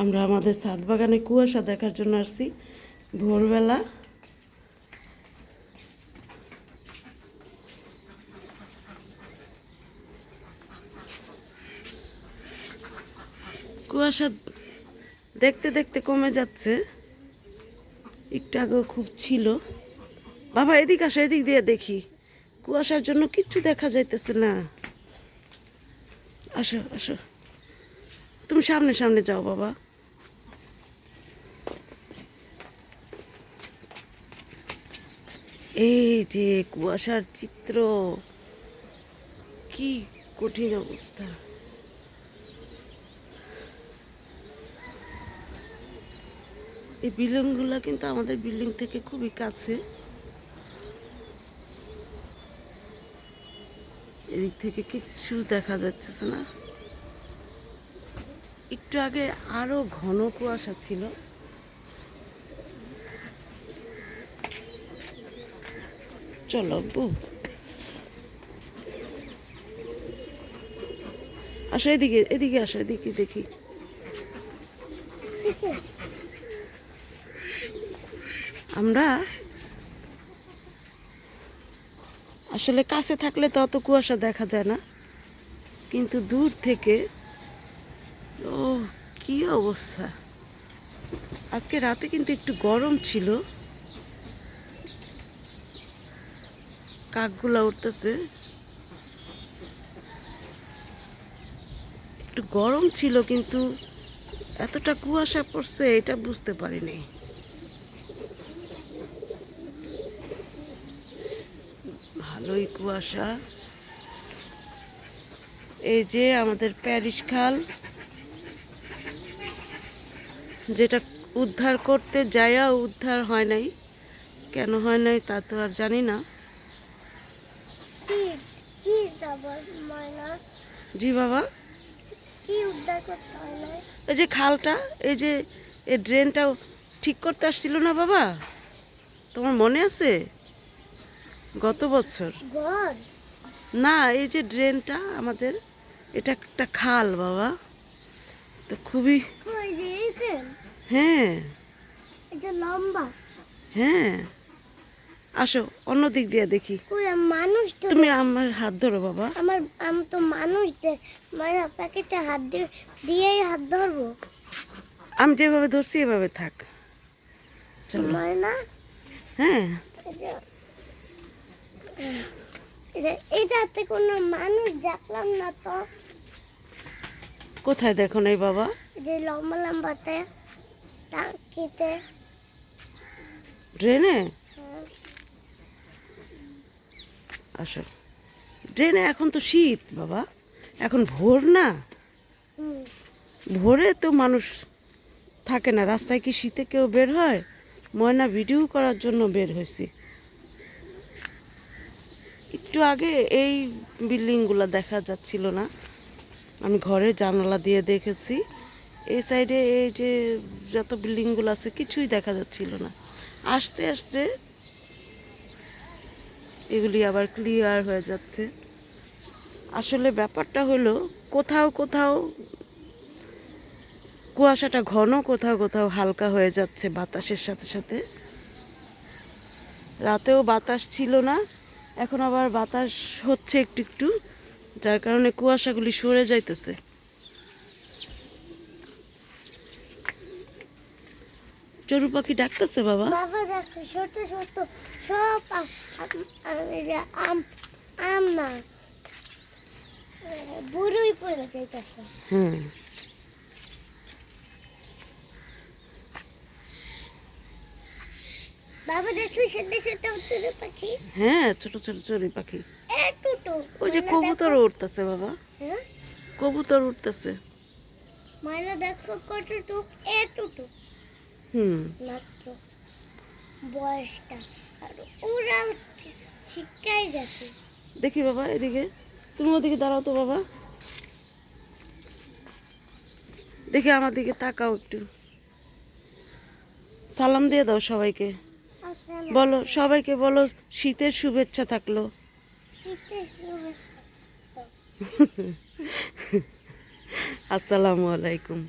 আমরা আমাদের ছাদ বাগানে কুয়াশা দেখার জন্য আসছি। ভোরবেলা। কুয়াশা দেখতে দেখতে কমে যাচ্ছে। একটু আগেও খুব ছিল। বাবা, এদিক আসো, এদিক দিয়ে দেখি। কুয়াশার জন্য কিচ্ছু দেখা যাইতেছে না। আসো আসো। তুমি সামনে সামনে যাও বাবা। এই যে কুয়াশার চিত্র, কি কঠিন অবস্থা। এই বিল্ডিংগুলো কিন্তু আমাদের বিল্ডিং থেকে খুবই কাছে। এদিক থেকে কিচ্ছু দেখা যাচ্ছে না। একটু আগে আরও ঘন কুয়াশা ছিল। চলো বউ আসো এদিকে এদিকে আসো, এদিকে দেখি। আমরা আসলে কাছে থাকলে তো অত কুয়াশা দেখা যায় না, কিন্তু দূর থেকে, ও, কি অবস্থা। আজকে রাতে কিন্তু একটু গরম ছিল। কাকগুলা উঠতেছে। একটু গরম ছিল কিন্তু এতটা কুয়াশা পড়ছে, এটা বুঝতে পারিনি। ভালোই কুয়াশা। এই যে আমাদের প্যারিস খাল, যেটা উদ্ধার করতে যায়া উদ্ধার হয় নাই, কেন হয় নাই তা তো আর জানি না কি কি ডাবল ময়না জি বাবা। কি উদ্ধার করতে এই যে খালটা এই যে এই ড্রেনটা ঠিক করতে আসছিল না বাবা? তোমার মনে আছে? গত বছর। না এই যে ড্রেনটা আমাদের এটা একটা খাল বাবা। তো খুবই হ্যাঁ। হ্যাঁ। আসো অন্য দিক দিয়ে দেখি। তুমি আমার হাত ধরো বাবা। আমার আমি তো মানুষ মানে প্যাকেটে হাত দিয়ে দিয়েই হাত ধরবো। আমি যেভাবে ধরছি এভাবে থাক। চলো। না? হ্যাঁ। এটা এটা- এটাতে কোনো মানুষ দেখলাম না তো। কোথায় দেখো নাই বাবা? যে লম্বা লম্বাতে টাঙ্কিতে। ড্রেনে হ্যাঁ। আসো ড্রেনে এখন তো শীত, বাবা। এখন ভোর না? ভোরে তো মানুষ থাকে না। রাস্তায় কি শীতে কেউ বের হয়? ময়না ভিডিও করার জন্য বের হয়েছি। একটু আগে এই বিল্ডিংগুলো দেখা যাচ্ছিল না। আমি ঘরে জানালা দিয়ে দেখেছি। এই সাইডে এই যে যত বিল্ডিংগুলো আছে, কিছুই দেখা যাচ্ছিল না। আস্তে আস্তে এগুলি আবার ক্লিয়ার হয়ে যাচ্ছে। আসলে ব্যাপারটা হলো, কোথাও কোথাও কুয়াশাটা ঘন, কোথাও কোথাও হালকা হয়ে যাচ্ছে বাতাসের সাথে সাথে। রাতেও বাতাস ছিল না, এখন আবার বাতাস হচ্ছে একটু একটু, যার কারণে কুয়াশাগুলি সরে যাইতেছে। চড়ু পাখি ডাকতেছে বাবা? সব আম- আম- আম- এই যে আম আম না। বুড়োই পড়ে যাইতেছে। হ্যাঁ বাবা দেখছ পাখি? হ্যাঁ ছোট ছোট চড়ুই পাখি। এতটু ওই যে কবুতর উঠতেছে বাবা। হ্যাঁ? কবুতর উঠতেছে ময়না দেখো কতটুক এতটুক হুম। মাত্র বয়সটা। দেখি বাবা এদিকে। তুমি ওদিকে দাঁড়াও তো বাবা। দেখি আমার দিকে তাকাও একটু। সালাম দিয়ে দাও সবাইকে। বলো সবাইকে বলো শীতের শুভেচ্ছা থাকল। আসসালামু আলাইকুম।